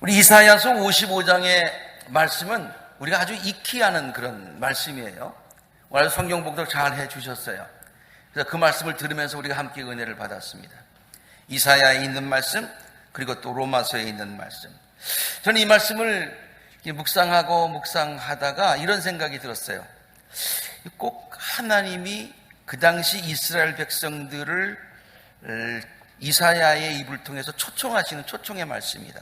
우리 이사야서 55장의 말씀은 우리가 아주 익히 하는 그런 말씀이에요. 오늘 성경 봉독 잘 해주셨어요. 그래서 그 말씀을 들으면서 우리가 함께 은혜를 받았습니다. 이사야에 있는 말씀, 그리고 또 로마서에 있는 말씀. 저는 이 말씀을 묵상하고 묵상하다가 이런 생각이 들었어요. 꼭 하나님이 그 당시 이스라엘 백성들을 이사야의 입을 통해서 초청하시는 초청의 말씀이다.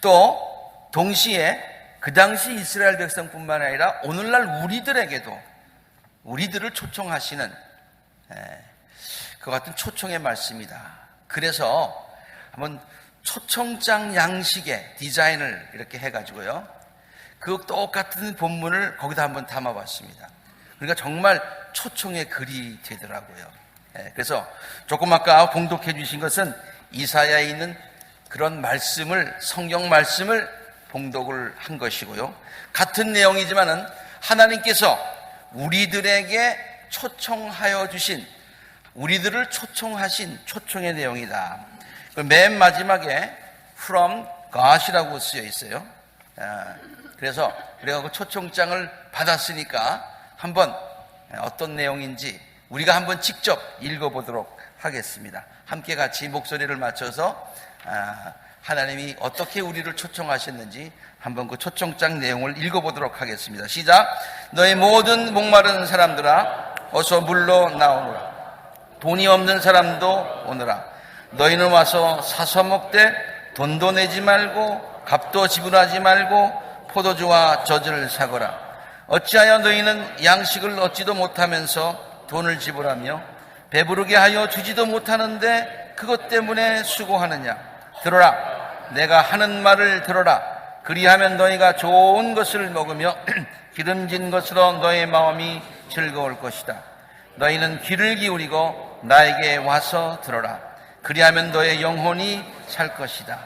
또 동시에 그 당시 이스라엘 백성뿐만 아니라 오늘날 우리들에게도 우리들을 초청하시는 그 같은 초청의 말씀이다. 그래서 한번 초청장 양식의 디자인을 이렇게 해가지고요. 그 똑같은 본문을 거기다 한번 담아봤습니다. 그러니까 정말 초청의 글이 되더라고요. 그래서 조금 아까 봉독해 주신 것은 이사야에 있는 그런 말씀을 성경 말씀을 봉독을 한 것이고요. 같은 내용이지만은 하나님께서 우리들에게 초청하여 주신 우리들을 초청하신 초청의 내용이다. 맨 마지막에 from God이라고 쓰여 있어요. 그래서 우리가 그 초청장을 받았으니까 한번 어떤 내용인지 우리가 한번 직접 읽어보도록 하겠습니다. 함께 같이 목소리를 맞춰서 하나님이 어떻게 우리를 초청하셨는지 한번 그 초청장 내용을 읽어보도록 하겠습니다. 시작. 너의 모든 목마른 사람들아, 어서 물러 나오노라. 돈이 없는 사람도 오너라. 너희는 와서 사서 먹되 돈도 내지 말고 값도 지불하지 말고 포도주와 젖을 사거라. 어찌하여 너희는 양식을 얻지도 못하면서 돈을 지불하며 배부르게 하여 주지도 못하는데 그것 때문에 수고하느냐? 들어라. 내가 하는 말을 들어라. 그리하면 너희가 좋은 것을 먹으며 기름진 것으로 너의 마음이 즐거울 것이다. 너희는 귀를 기울이고 나에게 와서 들어라. 그리하면 너의 영혼이 살 것이다.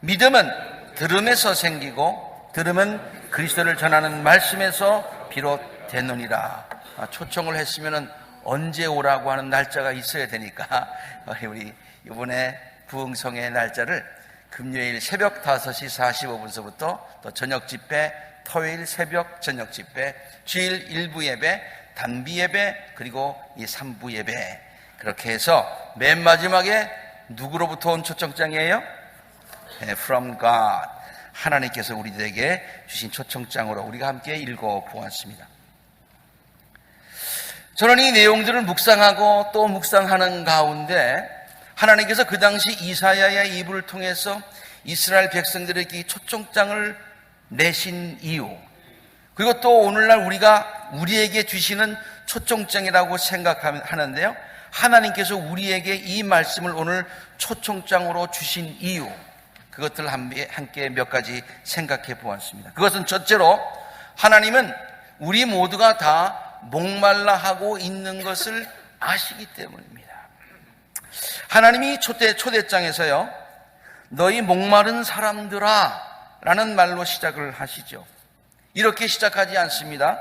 믿음은 들음에서 생기고 들음은 그리스도를 전하는 말씀에서 비롯되느니라. 아, 초청을 했으면 언제 오라고 하는 날짜가 있어야 되니까 우리 이번에 부흥성의 날짜를 금요일 새벽 5시 45분서부터 또 저녁 집회, 토요일 새벽 저녁 집회, 주일 일부 예배, 단비 예배, 그리고 이 3부 예배. 그렇게 해서 맨 마지막에 누구로부터 온 초청장이에요? 네, From God. 하나님께서 우리들에게 주신 초청장으로 우리가 함께 읽어 보았습니다. 저는 이 내용들을 묵상하고 또 묵상하는 가운데 하나님께서 그 당시 이사야의 입을 통해서 이스라엘 백성들에게 초청장을 내신 이유 그리고 또 오늘날 우리가 우리에게 주시는 초청장이라고 생각하는데요. 하나님께서 우리에게 이 말씀을 오늘 초청장으로 주신 이유 그것들 함께 몇 가지 생각해 보았습니다. 그것은 첫째로 하나님은 우리 모두가 다 목말라 하고 있는 것을 아시기 때문입니다. 하나님이 초대, 초대장에서요, 너희 목마른 사람들아 라는 말로 시작을 하시죠. 이렇게 시작하지 않습니다.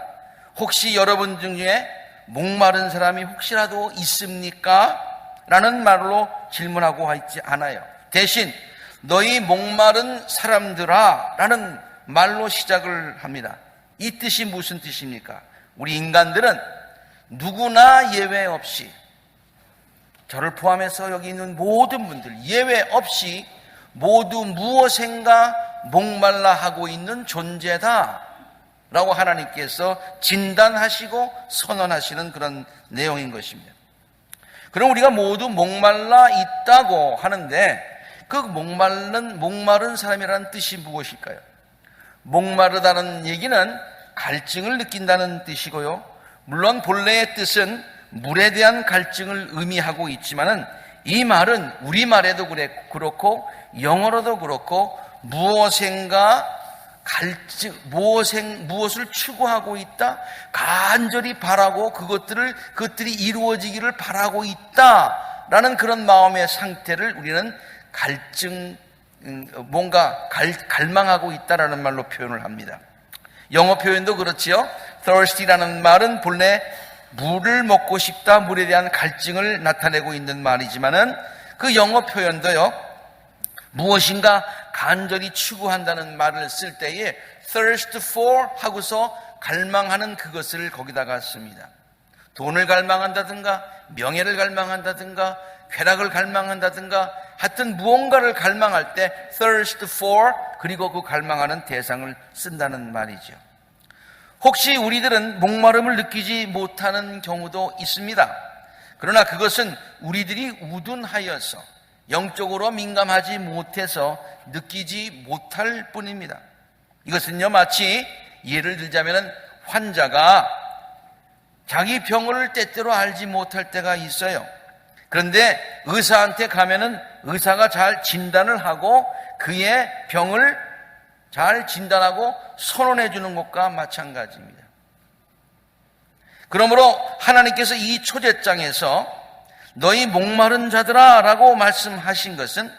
혹시 여러분 중에 목마른 사람이 혹시라도 있습니까? 라는 말로 질문하고 있지 않아요. 대신 너희 목마른 사람들아 라는 말로 시작을 합니다. 이 뜻이 무슨 뜻입니까? 우리 인간들은 누구나 예외 없이 저를 포함해서 여기 있는 모든 분들 예외 없이 모두 무엇인가 목말라 하고 있는 존재다. 라고 하나님께서 진단하시고 선언하시는 그런 내용인 것입니다. 그럼 우리가 모두 목말라 있다고 하는데 그 목마른, 목마른 사람이라는 뜻이 무엇일까요? 목마르다는 얘기는 갈증을 느낀다는 뜻이고요. 물론 본래의 뜻은 물에 대한 갈증을 의미하고 있지만은 이 말은 우리말에도 그렇고 영어로도 그렇고 무엇인가 갈증, 무엇행, 무엇을 추구하고 있다, 간절히 바라고 그것들을, 그것들이 이루어지기를 바라고 있다, 라는 그런 마음의 상태를 우리는 갈증, 음, 뭔가 갈, 갈망하고 있다라는 말로 표현을 합니다. 영어 표현도 그렇지요. thirsty라는 말은 본래 물을 먹고 싶다, 물에 대한 갈증을 나타내고 있는 말이지만은 그 영어 표현도요, 무엇인가 간절히 추구한다는 말을 쓸 때에 thirst for 하고서 갈망하는 그것을 거기다가 씁니다. 돈을 갈망한다든가 명예를 갈망한다든가 쾌락을 갈망한다든가 하여튼 무언가를 갈망할 때 thirst for 그리고 그 갈망하는 대상을 쓴다는 말이죠. 혹시 우리들은 목마름을 느끼지 못하는 경우도 있습니다. 그러나 그것은 우리들이 우둔하여서 영적으로 민감하지 못해서 느끼지 못할 뿐입니다. 이것은요, 마치 예를 들자면 환자가 자기 병을 때때로 알지 못할 때가 있어요. 그런데 의사한테 가면은 의사가 잘 진단을 하고 그의 병을 잘 진단하고 선언해 주는 것과 마찬가지입니다. 그러므로 하나님께서 이 초대장에서 너희 목마른 자들아 라고 말씀하신 것은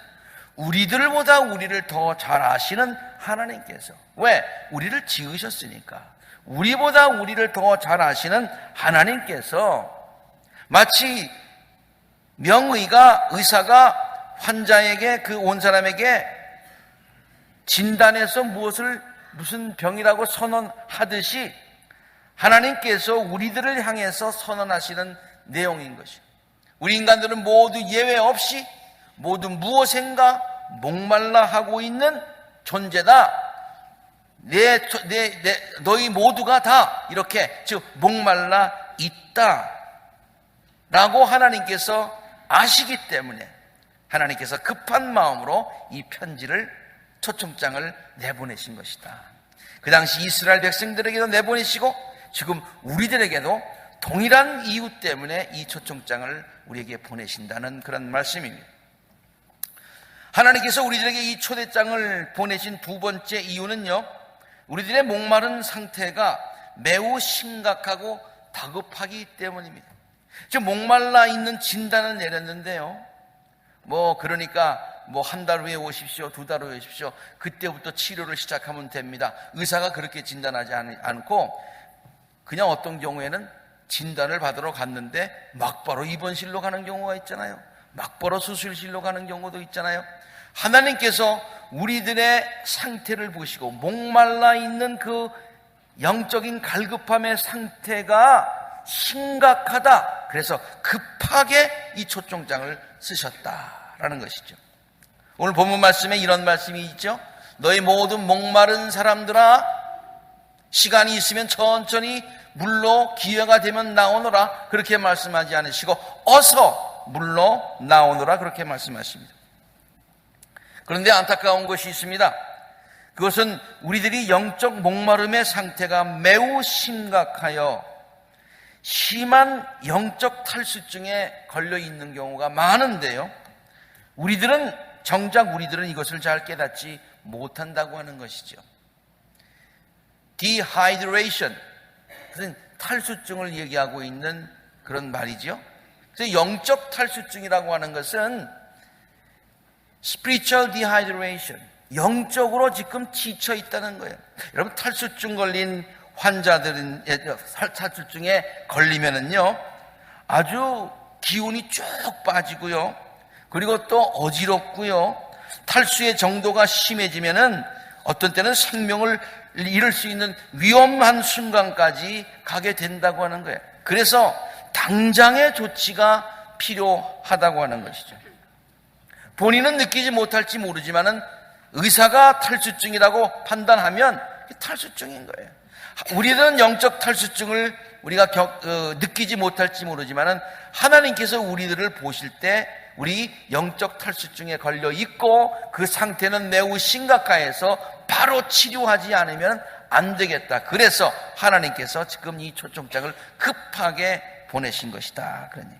우리들보다 우리를 더 잘 아시는 하나님께서 왜? 우리를 지으셨으니까 우리보다 우리를 더 잘 아시는 하나님께서 마치 명의가 의사가 환자에게 그 온 사람에게 진단해서 무엇을 무슨 병이라고 선언하듯이 하나님께서 우리들을 향해서 선언하시는 내용인 것이. 우리 인간들은 모두 예외 없이 모두 무엇인가 목말라 하고 있는 존재다. 내, 내, 내, 너희 모두가 다 이렇게 즉 목말라 있다. 라고 하나님께서 아시기 때문에 하나님께서 급한 마음으로 이 편지를 초청장을 내보내신 것이다. 그 당시 이스라엘 백성들에게도 내보내시고 지금 우리들에게도 동일한 이유 때문에 이 초청장을 우리에게 보내신다는 그런 말씀입니다. 하나님께서 우리들에게 이 초대장을 보내신 두 번째 이유는요, 우리들의 목마른 상태가 매우 심각하고 다급하기 때문입니다. 지금 목말라 있는 진단을 내렸는데요. 뭐, 그러니까 뭐 한 달 후에 오십시오, 두 달 후에 오십시오. 그때부터 치료를 시작하면 됩니다. 의사가 그렇게 진단하지 않고 그냥 어떤 경우에는 진단을 받으러 갔는데 막바로 입원실로 가는 경우가 있잖아요. 막바로 수술실로 가는 경우도 있잖아요. 하나님께서 우리들의 상태를 보시고 목말라 있는 그 영적인 갈급함의 상태가 심각하다. 그래서 급하게 이 초청장을 쓰셨다라는 것이죠. 오늘 본문 말씀에 이런 말씀이 있죠. 너희 모든 목마른 사람들아 시간이 있으면 천천히 물로 기회가 되면 나오너라 그렇게 말씀하지 않으시고 어서 물로 나오너라 그렇게 말씀하십니다. 그런데 안타까운 것이 있습니다. 그것은 우리들이 영적 목마름의 상태가 매우 심각하여 심한 영적 탈수증에 걸려 있는 경우가 많은데요. 우리들은 정작 우리들은 이것을 잘 깨닫지 못한다고 하는 것이죠. dehydration. 그것은 탈수증을 얘기하고 있는 그런 말이죠. 그래서 영적 탈수증이라고 하는 것은 spiritual dehydration. 영적으로 지금 지쳐 있다는 거예요. 여러분 탈수증 걸린 환자들은 탈수증에 걸리면은요 아주 기운이 쭉 빠지고요. 그리고 또 어지럽고요. 탈수의 정도가 심해지면은 어떤 때는 생명을 잃을 수 있는 위험한 순간까지 가게 된다고 하는 거예요. 그래서 당장의 조치가 필요하다고 하는 것이죠. 본인은 느끼지 못할지 모르지만은 의사가 탈수증이라고 판단하면 탈수증인 거예요. 우리는 영적 탈수증을 우리가 격, 어, 느끼지 못할지 모르지만은 하나님께서 우리들을 보실 때 우리 영적 탈수증에 걸려 있고 그 상태는 매우 심각해서 바로 치료하지 않으면 안 되겠다. 그래서 하나님께서 지금 이 초청장을 급하게 보내신 것이다. 그러니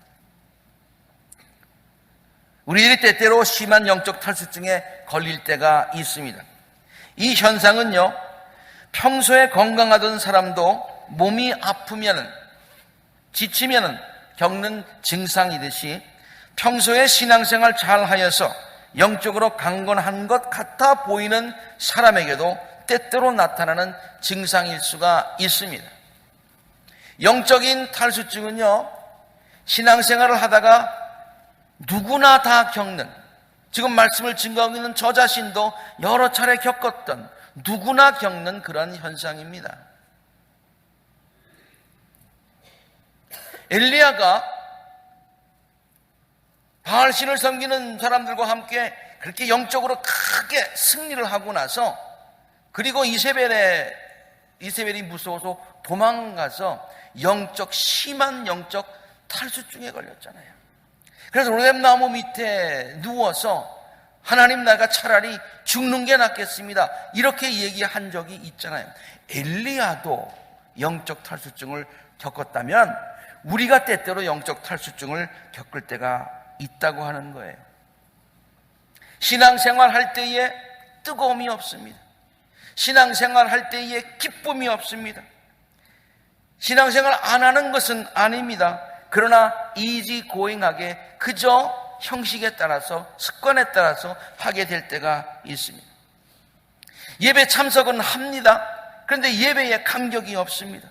우리들이 때때로 심한 영적 탈수증에 걸릴 때가 있습니다. 이 현상은요, 평소에 건강하던 사람도 몸이 아프면은, 지치면은 겪는 증상이듯이 평소에 신앙생활 잘 하여서 영적으로 강건한 것 같아 보이는 사람에게도 때때로 나타나는 증상일 수가 있습니다. 영적인 탈수증은요, 신앙생활을 하다가 누구나 다 겪는 지금 말씀을 증거하고 있는 저 자신도 여러 차례 겪었던 누구나 겪는 그런 현상입니다. 엘리야가 바알 신을 섬기는 사람들과 함께 그렇게 영적으로 크게 승리를 하고 나서 그리고 이세벨의 이세벨이 무서워서 도망가서 영적 심한 영적 탈수증에 걸렸잖아요. 그래서 로뎀나무 밑에 누워서 하나님 나가 차라리 죽는 게 낫겠습니다. 이렇게 얘기한 적이 있잖아요. 엘리야도 영적 탈수증을 겪었다면 우리가 때때로 영적 탈수증을 겪을 때가 있다고 하는 거예요. 신앙생활 할 때에 뜨거움이 없습니다. 신앙생활 할 때에 기쁨이 없습니다. 신앙생활 안 하는 것은 아닙니다. 그러나 이지고잉하게 그저 형식에 따라서 습관에 따라서 하게 될 때가 있습니다. 예배 참석은 합니다. 그런데 예배에 감격이 없습니다.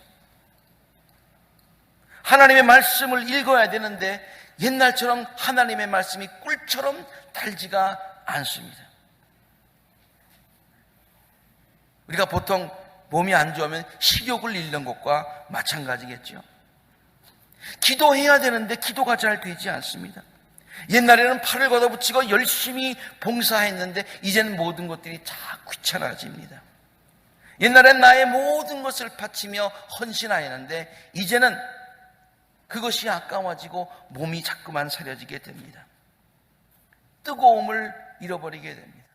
하나님의 말씀을 읽어야 되는데 옛날처럼 하나님의 말씀이 꿀처럼 달지가 않습니다. 우리가 보통 몸이 안 좋으면 식욕을 잃는 것과 마찬가지겠죠. 기도해야 되는데 기도가 잘 되지 않습니다. 옛날에는 팔을 걷어붙이고 열심히 봉사했는데 이제는 모든 것들이 다 귀찮아집니다. 옛날엔 나의 모든 것을 바치며 헌신하였는데 이제는 그것이 아까워지고 몸이 자꾸만 사려지게 됩니다. 뜨거움을 잃어버리게 됩니다.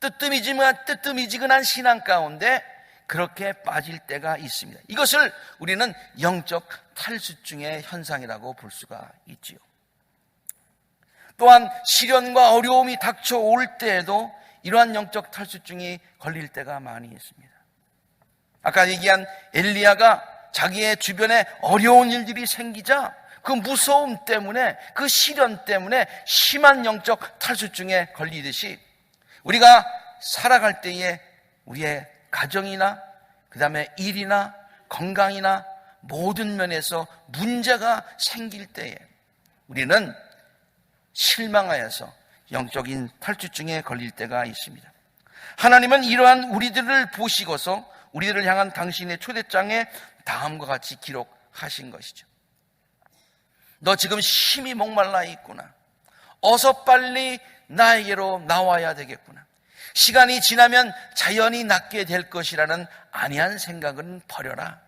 뜨뜻미지근한, 뜨뜻미지근한 신앙 가운데 그렇게 빠질 때가 있습니다. 이것을 우리는 영적 탈수증의 현상이라고 볼 수가 있지요. 또한 시련과 어려움이 닥쳐올 때에도 이러한 영적 탈수증이 걸릴 때가 많이 있습니다. 아까 얘기한 엘리야가 자기의 주변에 어려운 일들이 생기자 그 무서움 때문에 그 시련 때문에 심한 영적 탈수증에 걸리듯이 우리가 살아갈 때에 우리의 가정이나 그 다음에 일이나 건강이나 모든 면에서 문제가 생길 때에 우리는 실망하여서 영적인 탈주증에 걸릴 때가 있습니다. 하나님은 이러한 우리들을 보시고서 우리들을 향한 당신의 초대장에 다음과 같이 기록하신 것이죠. 너 지금 심히 목말라 있구나. 어서 빨리 나에게로 나와야 되겠구나. 시간이 지나면 자연이 낫게 될 것이라는 안이한 생각은 버려라.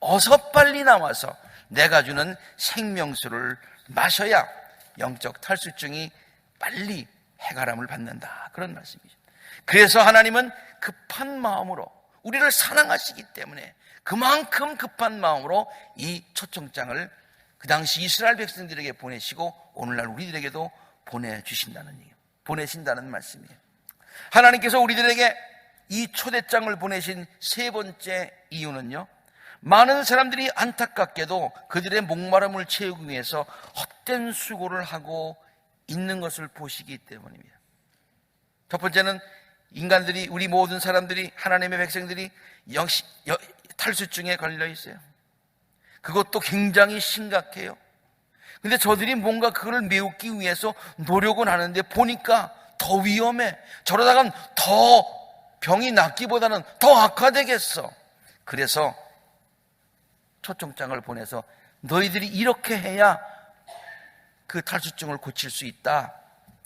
어서 빨리 나와서 내가 주는 생명수를 마셔야 영적 탈수증이 빨리 해가람을 받는다. 그런 말씀이죠. 그래서 하나님은 급한 마음으로 우리를 사랑하시기 때문에 그만큼 급한 마음으로 이 초청장을 그 당시 이스라엘 백성들에게 보내시고 오늘날 우리들에게도 보내주신다는 얘기예요. 보내신다는 말씀이에요. 하나님께서 우리들에게 이 초대장을 보내신 세 번째 이유는요. 많은 사람들이 안타깝게도 그들의 목마름을 채우기 위해서 헛된 수고를 하고 있는 것을 보시기 때문입니다. 첫 번째는 인간들이 우리 모든 사람들이 하나님의 백성들이 탈수증에 걸려 있어요. 그것도 굉장히 심각해요. 근데 저들이 뭔가 그걸 메우기 위해서 노력은 하는데 보니까 더 위험해. 저러다간 더 병이 낫기보다는 더 악화되겠어. 그래서 초청장을 보내서 너희들이 이렇게 해야 그 탈수증을 고칠 수 있다.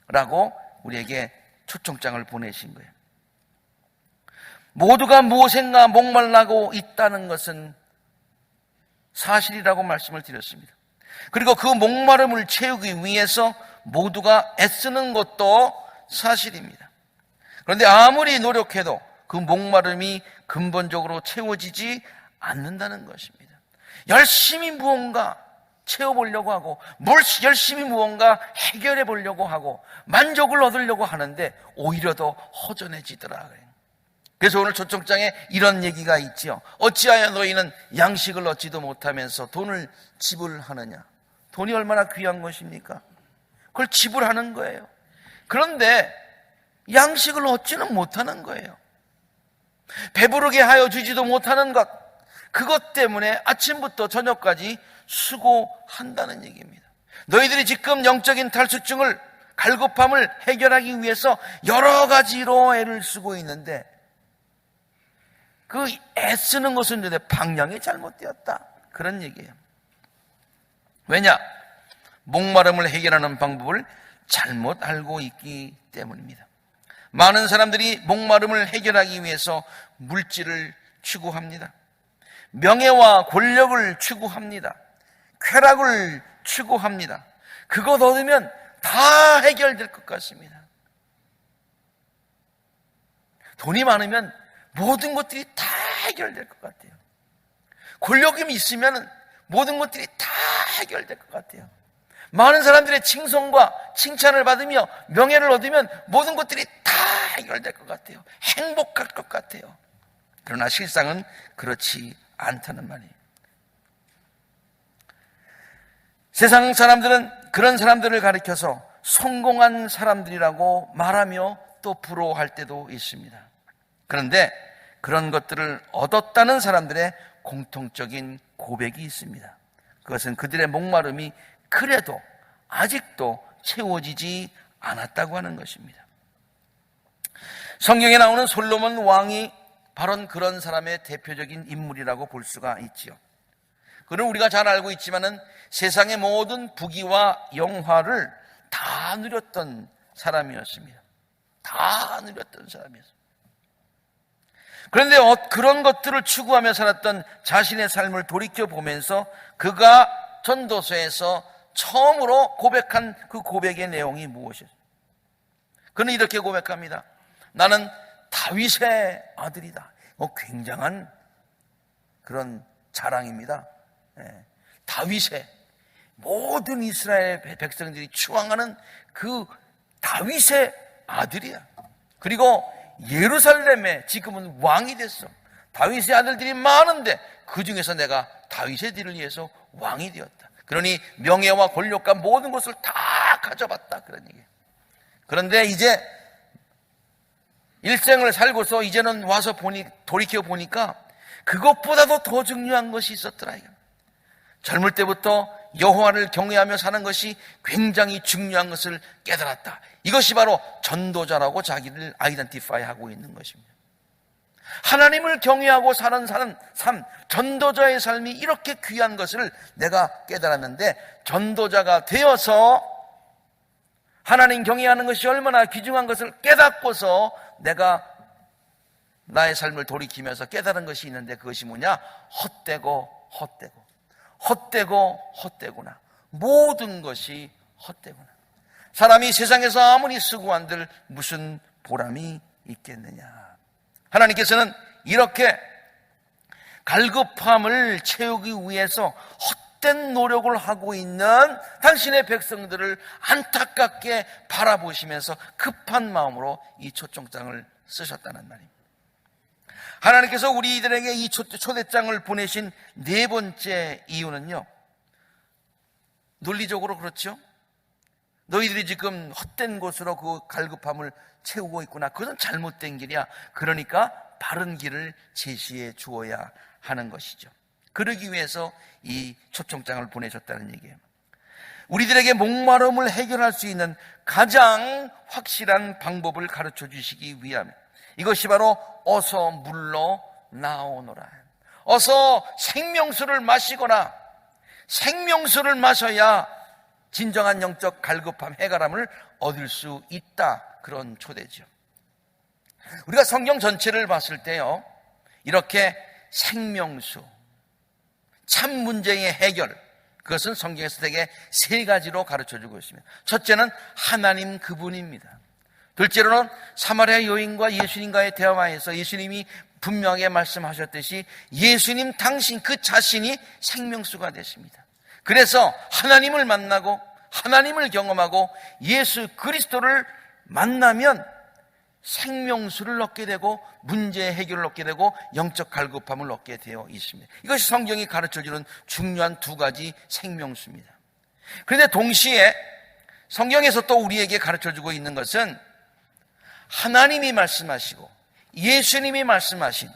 라고 우리에게 초청장을 보내신 거예요. 모두가 무엇인가 목말라고 있다는 것은 사실이라고 말씀을 드렸습니다. 그리고 그 목마름을 채우기 위해서 모두가 애쓰는 것도 사실입니다. 그런데 아무리 노력해도 그 목마름이 근본적으로 채워지지 않는다는 것입니다. 열심히 무언가 채워보려고 하고, 뭘 열심히 무언가 해결해 보려고 하고, 만족을 얻으려고 하는데, 오히려 더 허전해지더라. 그래 서 오늘 초청장에 이런 얘기가 있지요. 어찌하여 너희는 양식을 얻지도 못하면서 돈을 지불하느냐? 돈이 얼마나 귀한 것입니까? 그걸 지불하는 거예요. 그런데 양식을 얻지는 못하는 거예요. 배부르게 하여 주지도 못하는 것. 그것 때문에 아침부터 저녁까지 수고한다는 얘기입니다. 너희들이 지금 영적인 탈수증을 갈급함을 해결하기 위해서 여러 가지로 애를 쓰고 있는데 그 애쓰는 것은 내 방향이 잘못되었다. 그런 얘기예요. 왜냐? 목마름을 해결하는 방법을 잘못 알고 있기 때문입니다. 많은 사람들이 목마름을 해결하기 위해서 물질을 추구합니다. 명예와 권력을 추구합니다. 쾌락을 추구합니다. 그것 얻으면 다 해결될 것 같습니다. 돈이 많으면 모든 것들이 다 해결될 것 같아요. 권력이 있으면 모든 것들이 다 해결될 것 같아요. 많은 사람들의 칭송과 칭찬을 받으며 명예를 얻으면 모든 것들이 다 해결될 것 같아요. 행복할 것 같아요. 그러나 실상은 그렇지 않다는 말이에요. 세상 사람들은 그런 사람들을 가리켜서 성공한 사람들이라고 말하며 또 부러워할 때도 있습니다. 그런데 그런 것들을 얻었다는 사람들의 공통적인 고백이 있습니다. 그것은 그들의 목마름이 그래도 아직도 채워지지 않았다고 하는 것입니다. 성경에 나오는 솔로몬 왕이 바로 그런 사람의 대표적인 인물이라고 볼 수가 있지요. 그는 우리가 잘 알고 있지만은 세상의 모든 부귀와 영화를 다 누렸던 사람이었습니다. 다 누렸던 사람이었습니다. 그런데 어, 그런 것들을 추구하며 살았던 자신의 삶을 돌이켜 보면서 그가 전도서에서 처음으로 고백한 그 고백의 내용이 무엇이었어요? 그는 이렇게 고백합니다. 나는 다윗의 아들이다. 어, 굉장한 그런 자랑입니다. 예. 다윗의 모든 이스라엘 백성들이 추앙하는 그 다윗의 아들이야. 그리고 예루살렘에 지금은 왕이 됐어. 다윗의 아들들이 많은데 그 중에서 내가 다윗의 뒤를 위해서 왕이 되었다. 그러니 명예와 권력과 모든 것을 다 가져봤다. 그런 얘기예요. 그런데 이제 일생을 살고서 이제는 와서 보니, 돌이켜 보니까 그것보다도 더 중요한 것이 있었더라. 젊을 때부터 여호와를 경외하며 사는 것이 굉장히 중요한 것을 깨달았다. 이것이 바로 전도자라고 자기를 아이덴티파이 하고 있는 것입니다. 하나님을 경외하고 사는 사는 삶, 전도자의 삶이 이렇게 귀한 것을 내가 깨달았는데 전도자가 되어서 하나님 경외하는 것이 얼마나 귀중한 것을 깨닫고서 내가 나의 삶을 돌이키면서 깨달은 것이 있는데 그것이 뭐냐? 헛되고 헛되고 헛되고 헛되구나. 모든 것이 헛되구나. 사람이 세상에서 아무리 수고한들 무슨 보람이 있겠느냐. 하나님께서는 이렇게 갈급함을 채우기 위해서 헛된 노력을 하고 있는 당신의 백성들을 안타깝게 바라보시면서 급한 마음으로 이 초청장을 쓰셨다는 말입니다. 하나님께서 우리들에게 이 초대장을 보내신 네 번째 이유는요. 논리적으로 그렇죠. 너희들이 지금 헛된 곳으로 그 갈급함을 채우고 있구나. 그것은 잘못된 길이야. 그러니까 바른 길을 제시해 주어야 하는 것이죠. 그러기 위해서 이 초청장을 보내셨다는 얘기예요. 우리들에게 목마름을 해결할 수 있는 가장 확실한 방법을 가르쳐 주시기 위함. 이것이 바로 어서 물러 나오노라. 어서 생명수를 마시거나 생명수를 마셔야 진정한 영적 갈급함, 해결함을 얻을 수 있다. 그런 초대죠. 우리가 성경 전체를 봤을 때요, 이렇게 생명수, 참 문제의 해결, 그것은 성경에서 되게 세 가지로 가르쳐 주고 있습니다. 첫째는 하나님 그분입니다. 둘째로는 사마리아 여인과 예수님과의 대화에서 예수님이 분명하게 말씀하셨듯이 예수님 당신 그 자신이 생명수가 됐습니다. 그래서 하나님을 만나고 하나님을 경험하고 예수 그리스도를 만나면 생명수를 얻게 되고 문제 해결을 얻게 되고 영적 갈급함을 얻게 되어 있습니다. 이것이 성경이 가르쳐 주는 중요한 두 가지 생명수입니다. 그런데 동시에 성경에서 또 우리에게 가르쳐 주고 있는 것은 하나님이 말씀하시고 예수님이 말씀하신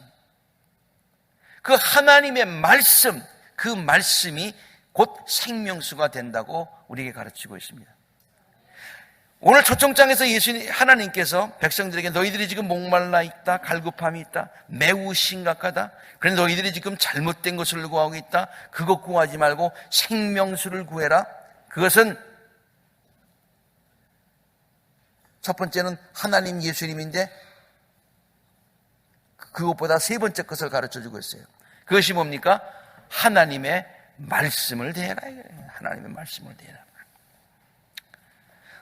그 하나님의 말씀, 그 말씀이 곧 생명수가 된다고 우리에게 가르치고 있습니다. 오늘 초청장에서 예수님 하나님께서 백성들에게 너희들이 지금 목말라 있다, 갈급함이 있다, 매우 심각하다. 그래 너희들이 지금 잘못된 것을 구하고 있다. 그것 구하지 말고 생명수를 구해라. 그것은 첫 번째는 하나님 예수님인데 그것보다 세 번째 것을 가르쳐 주고 있어요. 그것이 뭡니까? 하나님의 말씀을 대해라. 하나님의 말씀을 대해라.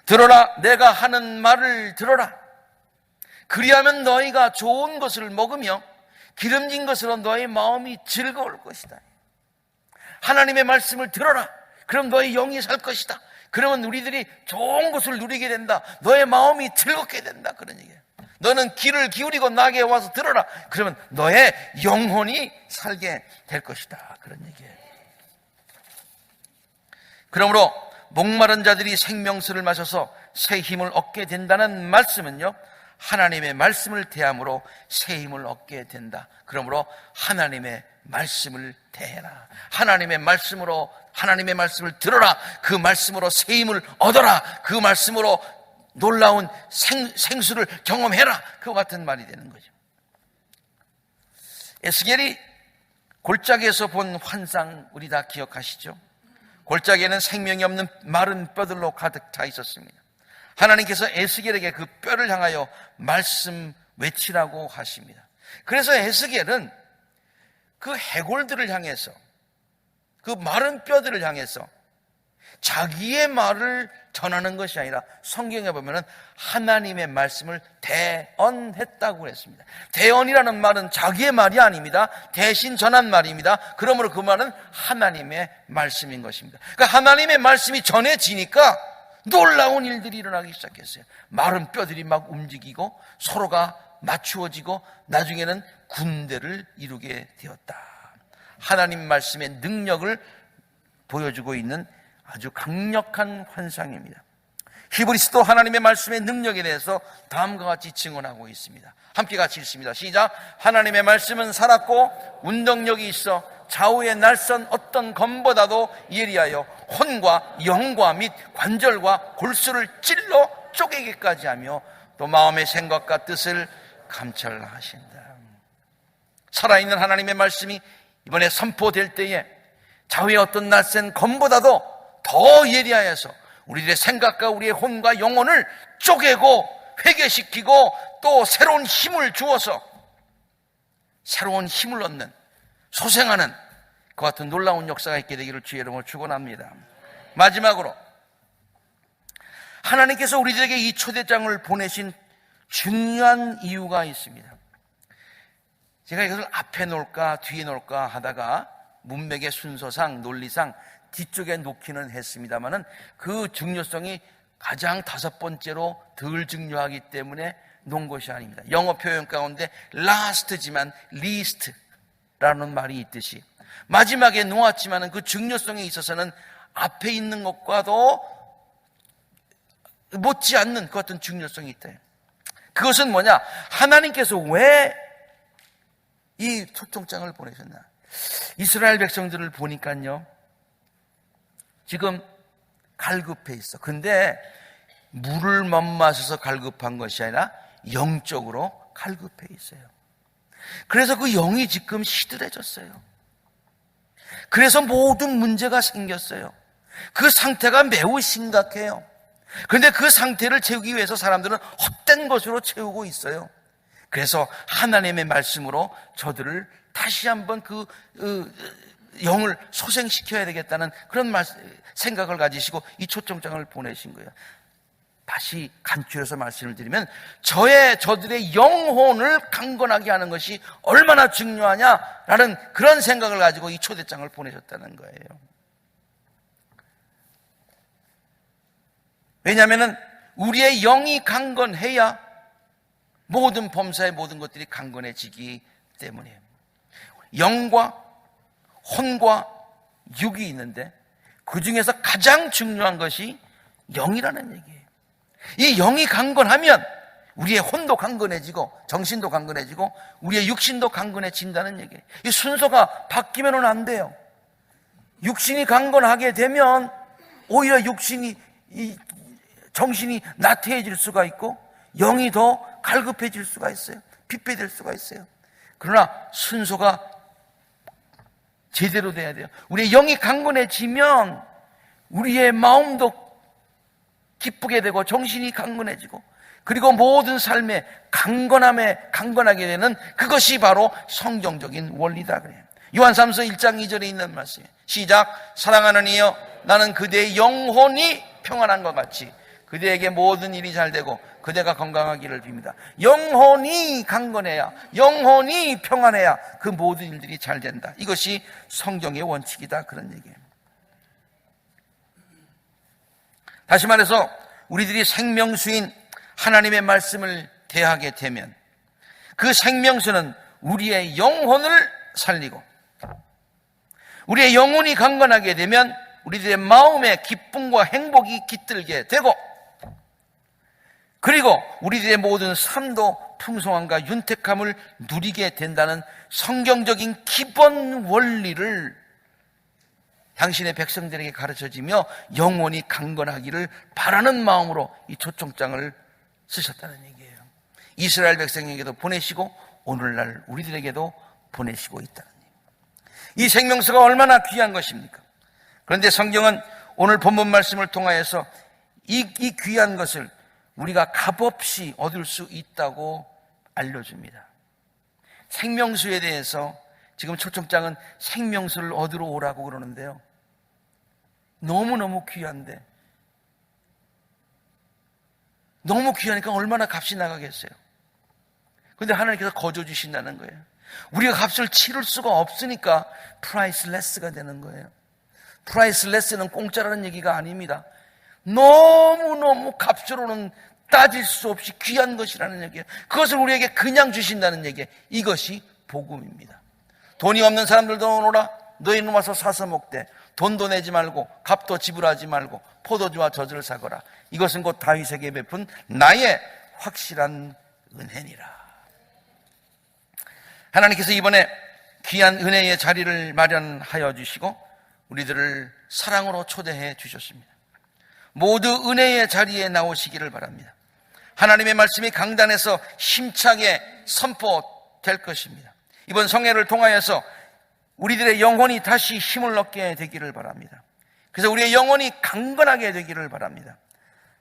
들어라. 내가 하는 말을 들어라. 그리하면 너희가 좋은 것을 먹으며 기름진 것으로 너희 마음이 즐거울 것이다. 하나님의 말씀을 들어라. 그럼 너희 영이 살 것이다. 그러면 우리들이 좋은 것을 누리게 된다. 너의 마음이 즐겁게 된다. 그런 얘기예요. 너는 귀를 기울이고 나게 와서 들어라. 그러면 너의 영혼이 살게 될 것이다. 그런 얘기예요. 그러므로 목마른 자들이 생명수를 마셔서 새 힘을 얻게 된다는 말씀은요. 하나님의 말씀을 대함으로 새 힘을 얻게 된다. 그러므로 하나님의 말씀을 대해라. 하나님의 말씀으로 하나님의 말씀을 들어라. 그 말씀으로 새 힘을 얻어라. 그 말씀으로 놀라운 생, 생수를 경험해라. 그와 같은 말이 되는 거죠. 에스겔이 골짜기에서 본 환상 우리 다 기억하시죠? 골짜기에는 생명이 없는 마른 뼈들로 가득 차 있었습니다. 하나님께서 에스겔에게 그 뼈를 향하여 말씀 외치라고 하십니다. 그래서 에스겔은 그 해골들을 향해서 그 마른 뼈들을 향해서 자기의 말을 전하는 것이 아니라 성경에 보면은 하나님의 말씀을 대언했다고 했습니다. 대언이라는 말은 자기의 말이 아닙니다. 대신 전한 말입니다. 그러므로 그 말은 하나님의 말씀인 것입니다. 그러니까 하나님의 말씀이 전해지니까 놀라운 일들이 일어나기 시작했어요. 마른 뼈들이 막 움직이고 서로가 맞추어지고 나중에는 군대를 이루게 되었다. 하나님 말씀의 능력을 보여주고 있는 아주 강력한 환상입니다. 히브리스도 하나님의 말씀의 능력에 대해서 다음과 같이 증언하고 있습니다. 함께 같이 읽습니다. 시작. 하나님의 말씀은 살았고 운동력이 있어 좌우의 날선 어떤 검보다도 예리하여 혼과 영과 및 관절과 골수를 찔러 쪼개기까지 하며 또 마음의 생각과 뜻을 감찰하신다. 살아있는 하나님의 말씀이 이번에 선포될 때에 좌우의 어떤 날쌘 검보다도 더 예리하여서 우리들의 생각과 우리의 혼과 영혼을 쪼개고 회개시키고 또 새로운 힘을 주어서 새로운 힘을 얻는 소생하는 그 같은 놀라운 역사가 있게 되기를 주의 이름으로 축원합니다. 마지막으로 하나님께서 우리들에게 이 초대장을 보내신 중요한 이유가 있습니다. 제가 이것을 앞에 놓을까 뒤에 놓을까 하다가 문맥의 순서상 논리상 뒤쪽에 놓기는 했습니다만은 그 중요성이 가장 다섯 번째로 덜 중요하기 때문에 놓은 것이 아닙니다. 영어 표현 가운데 last지만 least라는 말이 있듯이 마지막에 놓았지만은 그 중요성에 있어서는 앞에 있는 것과도 못지않는 그 같은 중요성이 있다. 그것은 뭐냐? 하나님께서 왜 이 초청장을 보내셨나? 이스라엘 백성들을 보니까요. 지금 갈급해 있어. 근데 물을 못 마셔서 갈급한 것이 아니라 영적으로 갈급해 있어요. 그래서 그 영이 지금 시들해졌어요. 그래서 모든 문제가 생겼어요. 그 상태가 매우 심각해요. 그런데 그 상태를 채우기 위해서 사람들은 헛된 것으로 채우고 있어요. 그래서 하나님의 말씀으로 저들을 다시 한번 그, 그 영을 소생시켜야 되겠다는 그런 말, 생각을 가지시고 이 초청장을 보내신 거예요. 다시 간추려서 말씀을 드리면 저의 저들의 영혼을 강건하게 하는 것이 얼마나 중요하냐라는 그런 생각을 가지고 이 초대장을 보내셨다는 거예요. 왜냐하면 우리의 영이 강건해야 모든 범사의 모든 것들이 강건해지기 때문이에요. 영과 혼과 육이 있는데 그 중에서 가장 중요한 것이 영이라는 얘기예요. 이 영이 강건하면 우리의 혼도 강건해지고 정신도 강건해지고 우리의 육신도 강건해진다는 얘기예요. 이 순서가 바뀌면은 안 돼요. 육신이 강건하게 되면 오히려 육신이 정신이 나태해질 수가 있고 영이 더 갈급해질 수가 있어요. 빗배될 수가 있어요. 그러나 순서가 제대로 돼야 돼요. 우리의 영이 강건해지면 우리의 마음도 기쁘게 되고 정신이 강건해지고 그리고 모든 삶의 강건함에 강건하게 되는 그것이 바로 성경적인 원리다 그래요. 요한 3서 1장 2절에 있는 말씀이에요. 시작 사랑하는 이여 나는 그대의 영혼이 평안한 것 같이 그대에게 모든 일이 잘 되고 그대가 건강하기를 빕니다. 영혼이 강건해야 영혼이 평안해야 그 모든 일들이 잘 된다. 이것이 성경의 원칙이다 그런 얘기예요. 다시 말해서 우리들이 생명수인 하나님의 말씀을 대하게 되면 그 생명수는 우리의 영혼을 살리고 우리의 영혼이 강건하게 되면 우리들의 마음에 기쁨과 행복이 깃들게 되고 그리고 우리들의 모든 삶도 풍성함과 윤택함을 누리게 된다는 성경적인 기본 원리를 당신의 백성들에게 가르쳐지며 영원히 강건하기를 바라는 마음으로 이 초청장을 쓰셨다는 얘기예요. 이스라엘 백성에게도 보내시고 오늘날 우리들에게도 보내시고 있다는 얘기예요. 이 생명수가 얼마나 귀한 것입니까? 그런데 성경은 오늘 본문 말씀을 통하여서 이, 이 귀한 것을 우리가 값없이 얻을 수 있다고 알려줍니다. 생명수에 대해서 지금 초청장은 생명수를 얻으러 오라고 그러는데요. 너무너무 귀한데. 너무 귀하니까 얼마나 값이 나가겠어요. 근데 하나님께서 거저 주신다는 거예요. 우리가 값을 치를 수가 없으니까 프라이스레스가 되는 거예요. 프라이스레스는 공짜라는 얘기가 아닙니다. 너무너무 값으로는 따질 수 없이 귀한 것이라는 얘기예요. 그것을 우리에게 그냥 주신다는 얘기예요. 이것이 복음입니다. 돈이 없는 사람들도 오너라. 너희는 와서 사서 먹되 돈도 내지 말고 값도 지불하지 말고 포도주와 젖을 사거라. 이것은 곧 다윗에게 베푼 나의 확실한 은혜니라. 하나님께서 이번에 귀한 은혜의 자리를 마련하여 주시고 우리들을 사랑으로 초대해 주셨습니다. 모두 은혜의 자리에 나오시기를 바랍니다. 하나님의 말씀이 강단에서 힘차게 선포될 것입니다. 이번 성회를 통하여서 우리들의 영혼이 다시 힘을 얻게 되기를 바랍니다. 그래서 우리의 영혼이 강건하게 되기를 바랍니다.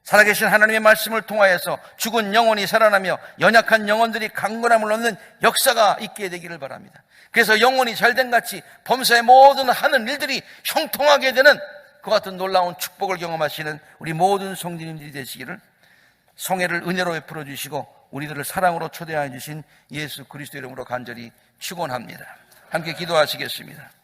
살아계신 하나님의 말씀을 통하여서 죽은 영혼이 살아나며 연약한 영혼들이 강건함을 얻는 역사가 있게 되기를 바랍니다. 그래서 영혼이 잘된 같이 범사의 모든 하는 일들이 형통하게 되는 그 같은 놀라운 축복을 경험하시는 우리 모든 성도님들이 되시기를 성회를 은혜로 베풀어 주시고 우리들을 사랑으로 초대하여 주신 예수 그리스도 이름으로 간절히 축원합니다. 함께 기도하시겠습니다.